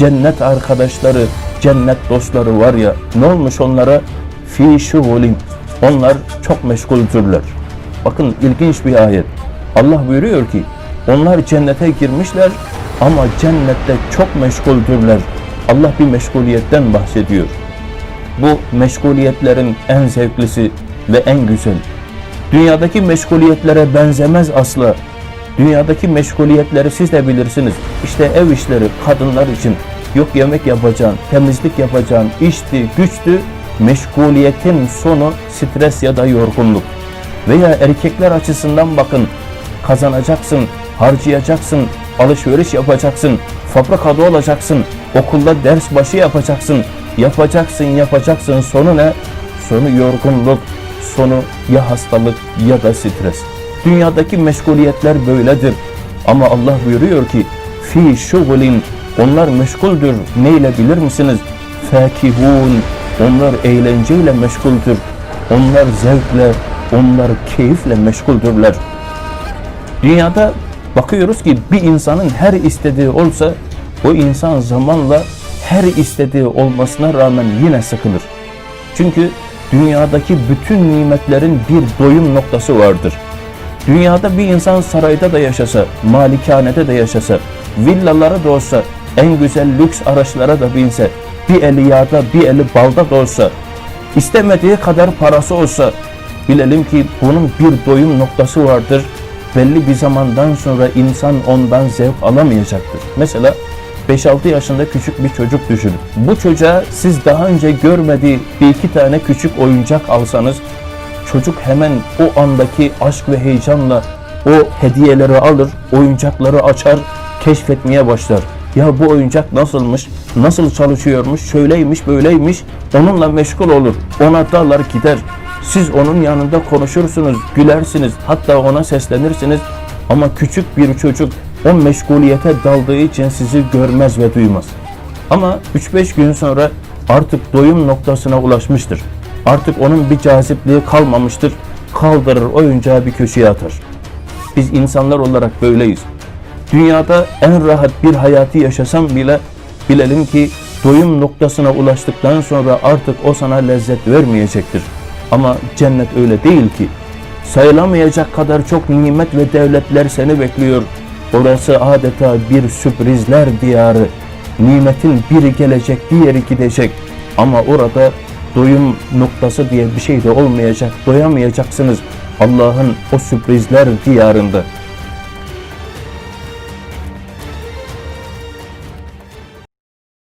cennet arkadaşları, cennet dostları var ya ne olmuş onlara? Fi şugulin. Onlar çok meşguldürler. Bakın ilginç bir ayet. Allah buyuruyor ki onlar cennete girmişler ama cennette çok meşguldürler. Allah bir meşguliyetten bahsediyor. Bu meşguliyetlerin en zevklisi ve en güzel. Dünyadaki meşguliyetlere benzemez asla. Dünyadaki meşguliyetleri siz de bilirsiniz. İşte ev işleri kadınlar için. Yok yemek yapacaksın, temizlik yapacaksın, işti, güçtü. Meşguliyetin sonu stres ya da yorgunluk. Veya erkekler açısından bakın. Kazanacaksın, harcayacaksın, alışveriş yapacaksın, fabrikada olacaksın, okulda ders başı yapacaksın, yapacaksın, yapacaksın. Sonu ne? Sonu yorgunluk, sonu ya hastalık ya da stres. Dünyadaki meşguliyetler böyledir. Ama Allah buyuruyor ki fi şugulin onlar meşguldür. Neyle bilir misiniz? Fakihun onlar eğlenceyle meşguldür. Onlar zevkle, onlar keyifle meşguldürler. Dünyada bakıyoruz ki bir insanın her istediği olsa o insan zamanla her istediği olmasına rağmen yine sıkılır. Çünkü dünyadaki bütün nimetlerin bir doyum noktası vardır. Dünyada bir insan sarayda da yaşasa, malikanede de yaşasa, villalara da olsa, en güzel lüks araçlara da binse, bir eli yağda bir eli balda da olsa, istemediği kadar parası olsa, bilelim ki bunun bir doyum noktası vardır. Belli bir zamandan sonra insan ondan zevk alamayacaktır. Mesela 5-6 yaşında küçük bir çocuk düşünün. Bu çocuğa siz daha önce görmediği bir iki tane küçük oyuncak alsanız çocuk hemen o andaki aşk ve heyecanla o hediyeleri alır, oyuncakları açar, keşfetmeye başlar. Ya bu oyuncak nasılmış, nasıl çalışıyormuş, şöyleymiş, böyleymiş, onunla meşgul olur. Ona dalar gider. Siz onun yanında konuşursunuz, gülersiniz, hatta ona seslenirsiniz. Ama küçük bir çocuk o meşguliyete daldığı için sizi görmez ve duymaz. Ama 3-5 gün sonra artık doyum noktasına ulaşmıştır. Artık onun bir cazipliği kalmamıştır. Kaldırır oyuncağı bir köşeye atar. Biz insanlar olarak böyleyiz. Dünyada en rahat bir hayatı yaşasam bile bilelim ki doyum noktasına ulaştıktan sonra artık o sana lezzet vermeyecektir. Ama cennet öyle değil ki. Sayılamayacak kadar çok nimet ve devletler seni bekliyor. Orası adeta bir sürprizler diyarı. Nimetin biri gelecek, diğeri gidecek. Ama orada doyum noktası diye bir şey de olmayacak. Doyamayacaksınız Allah'ın o sürprizler diyarında.